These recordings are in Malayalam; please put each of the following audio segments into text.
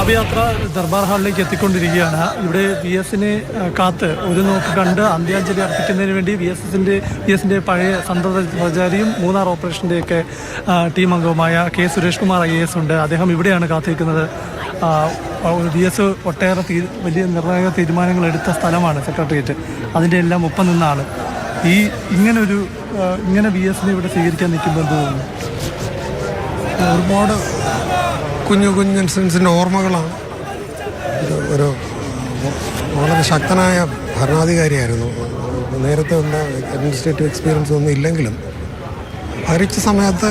ശാപയാത്ര ദർബാർ ഹാളിലേക്ക് എത്തിക്കൊണ്ടിരിക്കുകയാണ്. ഇവിടെ വി എസിനെ കാത്ത് ഒരു നോക്ക് കണ്ട് അന്ത്യാഞ്ജലി അർപ്പിക്കുന്നതിന് വേണ്ടി വി എസ് എസിന്റെ വി എസിന്റെ പഴയ സന്തത പ്രചാരിയും മൂന്നാർ ഓപ്പറേഷന്റെയൊക്കെ ടീം അംഗവുമായ K Suresh Kumar I S ഉണ്ട്. അദ്ദേഹം ഇവിടെയാണ് കാത്തിരിക്കുന്നത്. വി എസ് ഒട്ടേറെ വലിയ നിർണായക തീരുമാനങ്ങൾ എടുത്ത സ്ഥലമാണ് സെക്രട്ടേറിയറ്റ്. അതിന്റെ എല്ലാം ഒപ്പം നിന്നാണ്. ഈ ഇങ്ങനൊരു ഇങ്ങനെ വി എസിനെ ഇവിടെ സ്വീകരിക്കാൻ നിൽക്കുമ്പോൾ എന്ത് തോന്നുന്നു? ഒരുപാട് കുഞ്ഞു കുഞ്ഞു ഇൻസിഡൻസിന്റെ ഓർമ്മകളാണ്. ഒരു വളരെ ശക്തനായ ഭരണാധികാരിയായിരുന്നു. നേരത്തെ ഒന്നും അഡ്മിനിസ്ട്രേറ്റീവ് എക്സ്പീരിയൻസ് ഒന്നും ഇല്ലെങ്കിലും ഭരിച്ച സമയത്ത്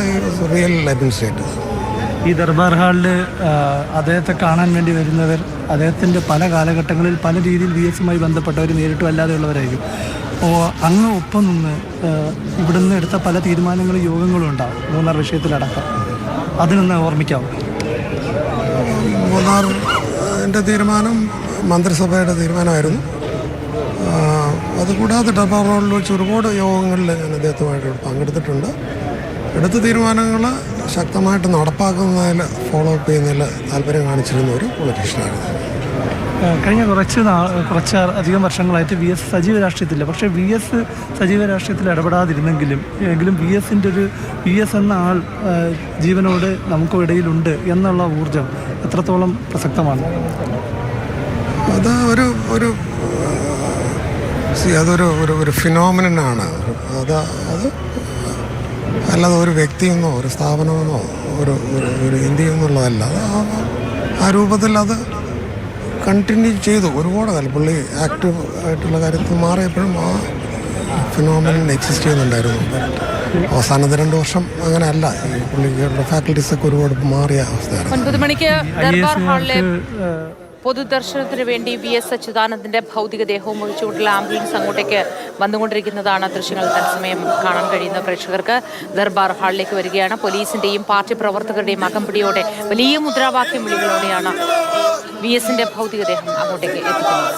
റിയൽ അഡ്മിനിസ്ട്രേറ്റീവ് ഈ ദർബാർ ഹാളിൽ അദ്ദേഹത്തെ കാണാൻ വേണ്ടി വരുന്നവർ അദ്ദേഹത്തിന്റെ പല കാലഘട്ടങ്ങളിൽ പല രീതിയിൽ വി എസുമായി ബന്ധപ്പെട്ടവർ നേരിട്ടും അല്ലാതെയുള്ളവരായിരിക്കും. അപ്പോൾ അങ്ങ് ഒപ്പം നിന്ന് ഇവിടുന്ന് എടുത്ത പല തീരുമാനങ്ങളും യോഗങ്ങളും ഉണ്ടാവും മൂന്നാർ വിഷയത്തിലടക്കം. അതിനൊന്ന് ഓർമ്മിക്കാവും? മൂന്നാർ എന്റെ തീരുമാനം മന്ത്രിസഭയുടെ തീരുമാനമായിരുന്നു. അതുകൂടാതെ ഡബാർ റോഡിൽ വെച്ച് ഒരുപാട് യോഗങ്ങളിൽ ഞാൻ അദ്ദേഹത്തുമായിട്ട് പങ്കെടുത്തിട്ടുണ്ട്. എടുത്ത തീരുമാനങ്ങൾ ശക്തമായിട്ട് നടപ്പാക്കുന്നതിൽ ഫോളോ അപ്പ് ചെയ്യുന്നതിൽ താല്പര്യം കാണിച്ചിരുന്ന ഒരു പൊളിറ്റീഷ്യനായിരുന്നു കഴിഞ്ഞ കുറച്ച് കുറച്ച് അധികം വർഷങ്ങളായിട്ട് വി എസ് സജീവ രാഷ്ട്രീയത്തില്ല. പക്ഷേ വി എസ് സജീവ രാഷ്ട്രീയത്തിൽ ഇടപെടാതിരുന്നെങ്കിലും എങ്കിലും വി എസിന്റെ ഒരു വി എസ് എന്ന ആൾ ജീവനോട് നമുക്കും ഇടയിലുണ്ട് എന്നുള്ള ഊർജം എത്രത്തോളം പ്രസക്തമാണ്? അത് ഒരു ഒരു അതൊരു ഒരു ഒരു ഫിനോമിനാണ് അത് അത് അല്ലാതെ ഒരു വ്യക്തിയെന്നോ ഒരു സ്ഥാപനമെന്നോ ഒരു ഒരു ഒരു ഇന്ത്യ എന്നുള്ളതല്ല അത് ആ രൂപത്തിൽ അത് കണ്ടിന്യൂ ചെയ്തു. ഒരുപാട് കാലം പുള്ളി ആക്റ്റീവ് ആയിട്ടുള്ള കാര്യത്തിൽ മാറിയപ്പോഴും ആ ഫിനോമിനൻ എക്സിസ്റ്റ് ചെയ്യുന്നുണ്ടായിരുന്നു. അവസാനത്തെ രണ്ട് വർഷം അങ്ങനെ അല്ല ഫാക്കൽറ്റീസ് ഒക്കെ ഒരുപാട് മാറിയ അവസ്ഥയാണ്. ഒൻപത് മണിക്ക് പൊതുദർശനത്തിന് വേണ്ടി വി എസ് അച്യുതാനന്ദന്റെ ഭൗതികദേഹവും ഒഴിച്ചുകൊണ്ടുള്ള ആംബുലൻസ് അങ്ങോട്ടേക്ക് വന്നുകൊണ്ടിരിക്കുന്നതാണ് ദൃശ്യങ്ങൾ തത്സമയം കാണാൻ കഴിയുന്ന പ്രേക്ഷകർക്ക്. ദർബാർ ഹാളിലേക്ക് വരികയാണ്. പോലീസിന്റെയും പാർട്ടി പ്രവർത്തകരുടെയും അകമ്പടിയോടെ വലിയ മുദ്രാവാക്യം വിളികളോടെയാണ് വി എസിന്റെ ഭൗതികദേഹം അങ്ങോട്ടേക്ക് എത്തിക്കുന്നത്.